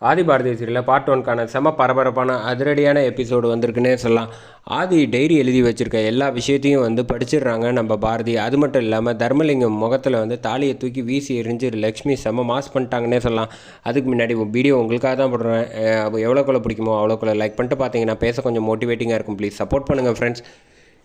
ஆதி பாரதி சீரியலில் பார்ட் ஒன்க்கான செம பரபரப்பான அதிரடியான எபிசோடு வந்திருக்குன்னே சொல்லலாம். ஆதி டைரி எழுதி வச்சுருக்க எல்லா விஷயத்தையும் வந்து படிச்சிடுறாங்க நம்ம பாரதி. அது மட்டும் இல்லாமல் தர்மலிங்கம் முகத்தில் வந்து தாலியை தூக்கி வீசி எரிஞ்சு லக்ஷ்மி செம மாஸ் பண்ணிட்டாங்கன்னே சொல்லலாம். அதுக்கு முன்னாடி வீடியோ உங்களுக்காக தான் போடுறேன். அஹ் எவ்வளோக்குள்ள பிடிக்குமோ அவ்வளோக்குள்ள லைக் பண்ணிட்டு பார்த்தீங்கன்னா பேச கொஞ்சம் மோட்டிவேட்டிங்காக இருக்கும். ப்ளீஸ் சப்போர்ட் பண்ணுங்கள் ஃப்ரெண்ட்ஸ்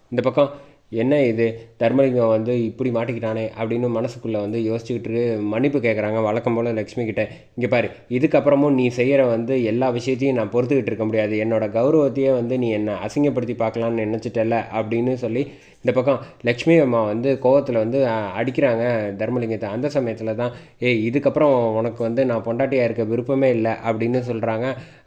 இந்த பக்கம் என்ன இது? தர்மலிங்கம் வந்து இப்படி மாட்டிக்கிட்டானே? அப்படின்னு மனசுக்குள்ளே வந்து யோசிச்சுக்கிட்டு மன்னிப்பு கேட்குறாங்க வழக்கம் போல் லக்ஷ்மி கிட்டே. இங்கே பாரு இதுக்கப்புறமும் நீ செய்கிற வந்து எல்லா விஷயத்தையும் நான் பொறுத்துக்கிட்டு இருக்க முடியாது. என்னோட கௌரவத்தையே வந்து நீ என்னை அசிங்கப்படுத்தி பார்க்கலான்னு நினச்சிட்டல அப்படின்னு சொல்லி இந்த பக்கம் லக்ஷ்மி அம்மா வந்து கோவத்தில் வந்து அடிக்கிறாங்க தர்மலிங்கத்தை. அந்த சமயத்தில் தான் ஏய் இதுக்கப்புறம் உனக்கு வந்து நான் பொண்டாட்டியாக இருக்க விருப்பமே இல்லை அப்படின்னு சொல்கிறாங்க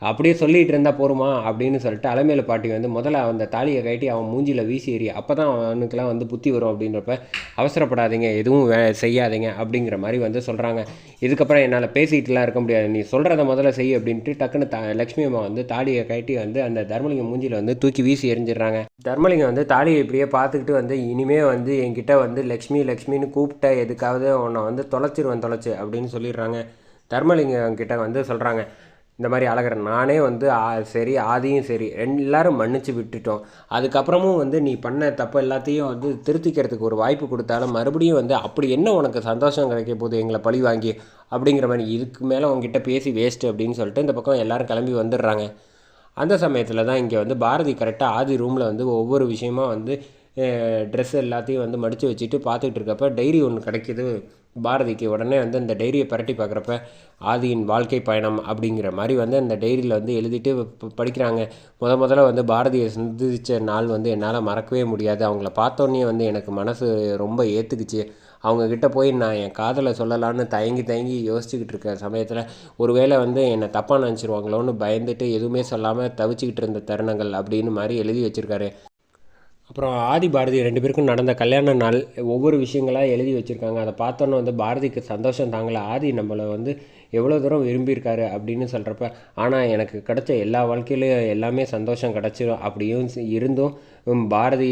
அப்படியே சொல்லிகிட்டு இருந்தால் போருமா அப்படின்னு சொல்லிட்டு அலமேலு பாட்டி வந்து முதல்ல அந்த தாலியை கட்டி அவன் மூஞ்சியில் வீசி எறி அப்போ தான் அவனுக்கெல்லாம் வந்து புத்தி வரும் அப்படின்றப்ப அவசரப்படாதீங்க எதுவும் வே செய்யாதீங்க அப்படிங்கிற மாதிரி வந்து சொல்கிறாங்க இதுக்கப்புறம் என்னால் பேசிக்கிட்டுலாம் இருக்க முடியாது. நீ சொல்கிறத முதல்ல செய் அப்படின்ட்டு டக்குன்னு த லக்ஷ்மி அம்மா வந்து தாலியை கட்டி வந்து அந்த தர்மலிங்கம் மூஞ்சியில் வந்து தூக்கி வீசி எறிஞ்சிடுறாங்க. தர்மலிங்கம் வந்து தாலியை இப்படியே பார்த்துக்கிட்டு வந்து இனிமே வந்து என்கிட்ட வந்து லக்ஷ்மி லக்ஷ்மின்னு கூப்பிட்ட எதுக்காவது உன்னை வந்து தொலைச்சிருவேன் தொலைச்சு அப்படின்னு சொல்லிடுறாங்க. தர்மலிங்கம் கிட்ட வந்து சொல்கிறாங்க இந்த மாதிரி அழகர் நானே வந்து ஆ- சரி ஆதியும் சரி எல்லாரும் மன்னிச்சு விட்டுட்டோம். அதுக்கப்புறமும் வந்து நீ பண்ண தப்பு எல்லாத்தையும் வந்து திருத்திக்கிறதுக்கு ஒரு வாய்ப்பு கொடுத்தாலும் மறுபடியும் வந்து அப்படி என்ன உனக்கு சந்தோஷம் கிடைக்க போகுது எங்களை பழி வாங்கி? அப்படிங்கிற மாதிரி இதுக்கு மேலே உங்ககிட்ட பேசி வேஸ்ட்டு அப்படின்னு சொல்லிட்டு இந்த பக்கம் எல்லோரும் கிளம்பி வந்துடுறாங்க. அந்த சமயத்தில் தான் இங்கே வந்து பாரதி கரெக்டாக ஆதி ரூமில் வந்து ஒவ்வொரு விஷயமா வந்து ட்ரெஸ் எல்லாத்தையும் வந்து மடித்து வச்சுட்டு பார்த்துட்டு இருக்கப்ப டைரி ஒன்று கிடைக்கிது. பாரதிக்கு உடனே வந்து அந்த டைரியை பரட்டி பார்க்குறப்ப ஆதியின் வாழ்க்கை பயணம் அப்படிங்கிற மாதிரி வந்து அந்த டைரியில் வந்து எழுதிட்டு படிக்கிறாங்க. முத முதல்ல வந்து பாரதியை சந்திச்ச நாள் வந்து என்னால் மறக்கவே முடியாது. அவங்கள பார்த்தோன்னே வந்து எனக்கு மனசு ரொம்ப ஏற்றுக்குச்சு அவங்கக்கிட்ட போய் நான் என் காதலை சொல்லலான்னு தயங்கி தயங்கி யோசிச்சுக்கிட்டு இருக்க சமயத்தில் ஒருவேளை வந்து என்னை தப்பாக நினச்சிருவாங்களோன்னு பயந்துட்டு எதுவுமே சொல்லாமல் தவிச்சுக்கிட்டு இருந்த தருணங்கள் அப்படின்னு மாதிரி எழுதி வச்சுருக்காரு. அப்புறம் ஆதி பாரதி ரெண்டு பேருக்கும் நடந்த கல்யாண நாள் ஒவ்வொரு விஷயங்களாக எழுதி வச்சுருக்காங்க. அதை பார்த்தோன்னே வந்து பாரதிக்கு சந்தோஷம் தாங்கல. ஆதி நம்மளை வந்து எவ்வளோ தூரம் விரும்பியிருக்காரு அப்படின்னு சொல்கிறப்ப ஆனால் எனக்கு கிடைச்ச எல்லா வாழ்க்கையிலையும் எல்லாமே சந்தோஷம் கிடச்சிரும் அப்படியும் இருந்தும் பாரதி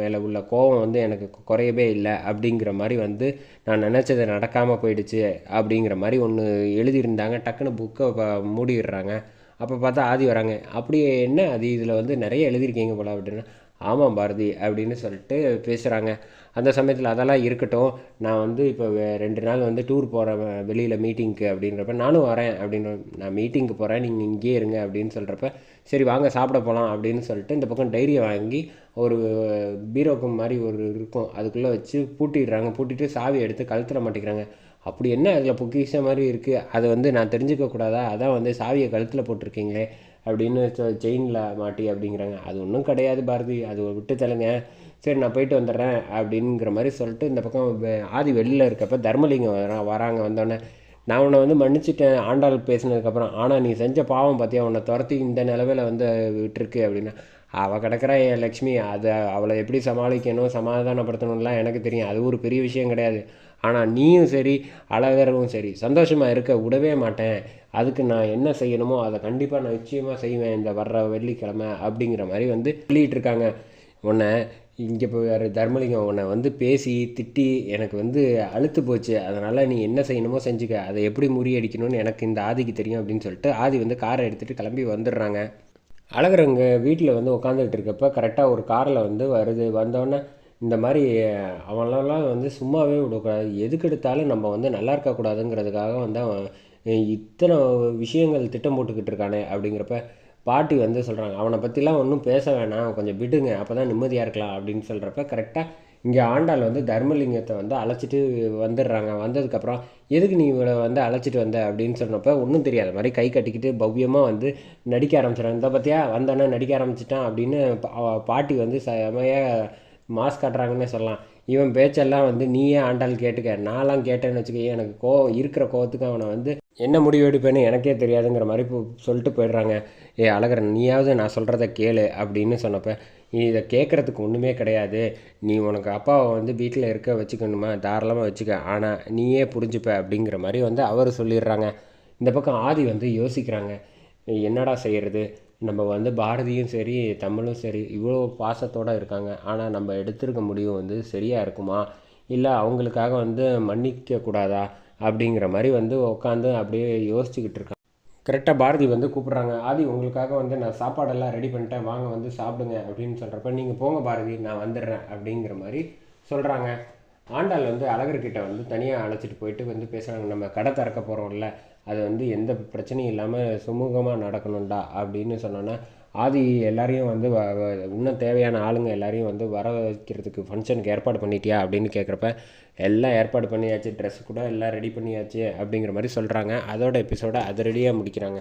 மேலே உள்ள கோபம் வந்து எனக்கு குறையவே இல்லை அப்படிங்கிற மாதிரி வந்து நான் நினச்சது நடக்காமல் போயிடுச்சு அப்படிங்கிற மாதிரி ஒன்று எழுதியிருந்தாங்க. டக்குன்னு புக்கை மூடிடுறாங்க. அப்போ பார்த்தா ஆதி வராங்க. அப்படியே என்ன? அது இதில் வந்து நிறைய எழுதியிருக்கீங்க போல அப்படின்னா ஆமாம் பாரதி அப்படின்னு சொல்லிட்டு பேசுகிறாங்க அந்த சமயத்தில் அதெல்லாம் இருக்கட்டும். நான் வந்து இப்போ ரெண்டு நாள் வந்து டூர் போகிறேன் வெளியில் மீட்டிங்க்கு அப்படின்றப்ப நானும் வரேன் அப்படின்னு நான் மீட்டிங்க்கு போகிறேன் நீங்கள் இங்கேயே இருங்க அப்படின்னு சொல்கிறப்ப சரி வாங்க சாப்பிட போகலாம் அப்படின்னு சொல்லிட்டு இந்த பக்கம் டைரியை வாங்கி ஒரு பீரோக்கு மாதிரி ஒரு இருக்கும். அதுக்குள்ளே வச்சு பூட்டிடுறாங்க. பூட்டிட்டு சாவி எடுத்து கழுத்தில் மாட்டிக்கிறாங்க. அப்படி என்ன அதில் பொக்கிஷம் மாதிரி இருக்குது அதை வந்து நான் தெரிஞ்சுக்க கூடாதா அதான் வந்து சாவியை கழுத்தில் போட்டிருக்கீங்களே. அப்படின்னு செயினில் மாட்டி அப்படிங்கிறாங்க. அது ஒன்றும் கிடையாது பாரதி. அது விட்டு தள்ளுங்க சரி நான் போயிட்டு வந்துடுறேன் அப்படிங்கிற மாதிரி சொல்லிட்டு இந்த பக்கம் ஆதி வெளியில் இருக்கப்ப தர்மலிங்கம் வரா வராங்க வந்தோடனே. நான் உன்னை வந்து மன்னிச்சிட்டேன். ஆண்டாள் பேசினதுக்கப்புறம் ஆனால் நீ செஞ்ச பாவம் பார்த்தியா உன்னை துரத்தி இந்த நிலவில் வந்து விட்டுருக்கு அப்படின்னா. அவள் கிடக்குறா என் லக்ஷ்மி? அதை அவளை எப்படி சமாளிக்கணும் சமாதானப்படுத்தணும்லாம் எனக்கு தெரியும். அது ஒரு பெரிய விஷயம் கிடையாது. ஆனால் நீயும் சரி அழகரும் சரி சந்தோஷமாக இருக்க விடவே மாட்டேன். அதுக்கு நான் என்ன செய்யணுமோ அதை கண்டிப்பாக நான் நிச்சயமாக செய்வேன் இந்த வர்ற வெள்ளிக்கிழமை அப்படிங்கிற மாதிரி வந்து சொல்லிகிட்டு இருக்காங்க. உன்னை இங்கே போய் வேறு தர்மலிங்கம் உன்னை வந்து பேசி திட்டி எனக்கு வந்து அழுத்து போச்சு. அதனால் நீ என்ன செய்யணுமோ செஞ்சுக்க. அதை எப்படி முறியடிக்கணும்னு எனக்கு இந்த ஆதிக்கு தெரியும் அப்படின்னு சொல்லிட்டு ஆதி வந்து காரை எடுத்துகிட்டு கிளம்பி வந்துடுறாங்க. அழகரங்க வீட்டில் வந்து உட்காந்துக்கிட்டு இருக்கப்ப கரெக்டாக ஒரு காரில் வந்து வருது. வந்தோடனே இந்த மாதிரி அவனெல்லாம் வந்து சும்மாவே விடக்கூடாது. எதுக்கு எடுத்தாலும் நம்ம வந்து நல்லா இருக்கக்கூடாதுங்கிறதுக்காக வந்து அவன் இத்தனை விஷயங்கள் திட்டம் போட்டுக்கிட்டு இருக்கானே அப்படிங்கிறப்ப பாட்டி வந்து சொல்கிறாங்க அவனை பற்றிலாம் ஒன்றும் பேச வேணாம். கொஞ்சம் விடுங்க. அப்போ தான் நிம்மதியாக இருக்கலாம் அப்படின்னு சொல்கிறப்ப கரெக்டாக இங்கே ஆண்டாள் வந்து தர்மலிங்கத்தை வந்து அழைச்சிட்டு வந்துடுறாங்க. வந்ததுக்கப்புறம் எதுக்கு நீ இவளை வந்து அழைச்சிட்டு வந்த? அப்படின்னு சொன்னப்போ ஒன்றும் தெரியாத மாதிரி கை கட்டிக்கிட்டு பவ்யமாக வந்து நடிக்க ஆரம்பிச்சிடறாங்க. இந்த பற்றியா வந்தோன்னே நடிக்க ஆரம்பிச்சிட்டான் அப்படின்னு பாட்டி வந்து செமையாக மாஸ் காட்டுறாங்கன்னே சொல்லலாம். இவன் பேச்செல்லாம் வந்து நீயே ஆண்டாள் கேட்டுக்க. நான்லாம் கேட்டேன்னு வச்சுக்க எனக்கு கோவம் இருக்கிற கோவத்துக்கு அவனை வந்து என்ன முடிவு எடுப்பேன்னு எனக்கே தெரியாதுங்கிற மாதிரி சொல்லிட்டு போயிடுறாங்க. ஏ அழகர் நீயாவது நான் சொல்கிறத கேளு அப்படின்னு சொன்னப்ப நீ இதை கேட்குறதுக்கு ஒன்றுமே கிடையாது. நீ உனக்கு அப்பாவை வந்து வீட்டில் இருக்க வச்சுக்கணுமா? தாராளமாக வச்சுக்க. ஆனால் நீயே புரிஞ்சுப்ப. அப்படிங்கிற மாதிரி வந்து அவர் சொல்லிடுறாங்க. இந்த பக்கம் ஆதி வந்து யோசிக்கிறாங்க. என்னடா செய்கிறது நம்ம வந்து பாரதியும் சரி தமிழும் சரி இவ்வளோ பாசத்தோடு இருக்காங்க. ஆனால் நம்ம எடுத்திருக்க முடிவு வந்து சரியாக இருக்குமா? இல்லை அவங்களுக்காக வந்து மன்னிக்கக்கூடாதா அப்படிங்கிற மாதிரி வந்து உட்காந்து அப்படியே யோசிச்சுக்கிட்டு இருக்காங்க. கரெக்டாக பாரதி வந்து கூப்பிட்றாங்க ஆதி உங்களுக்காக வந்து நான் சாப்பாடெல்லாம் ரெடி பண்ணிட்டேன். வாங்க வந்து சாப்பிடுங்க. அப்படின்னு சொல்கிறப்ப நீங்கள் போங்க பாரதி நான் வந்துடுறேன். அப்படிங்கிற மாதிரி சொல்கிறாங்க ஆண்டாள் வந்து அழகர்கிட்ட வந்து தனியாக அழைச்சிட்டு போயிட்டு வந்து பேசுகிறாங்க நம்ம கடை திறக்க போகிறோம்ல அது வந்து எந்த பிரச்சனையும் இல்லாமல் சுமூகமாக நடக்கணும்டா அப்படின்னு சொன்னோன்னா ஆதி எல்லாரையும் வந்து இன்னும் தேவையான ஆளுங்க எல்லாரையும் வந்து வர வைக்கிறதுக்கு ஃபங்க்ஷனுக்கு ஏற்பாடு பண்ணிட்டியா அப்படின்னு கேட்குறப்ப எல்லாம் ஏற்பாடு பண்ணியாச்சு ட்ரெஸ் கூட எல்லாம் ரெடி பண்ணியாச்சு அப்படிங்கிற மாதிரி சொல்கிறாங்க அதோட எபிசோட அதிரடியாக முடிக்கிறாங்க.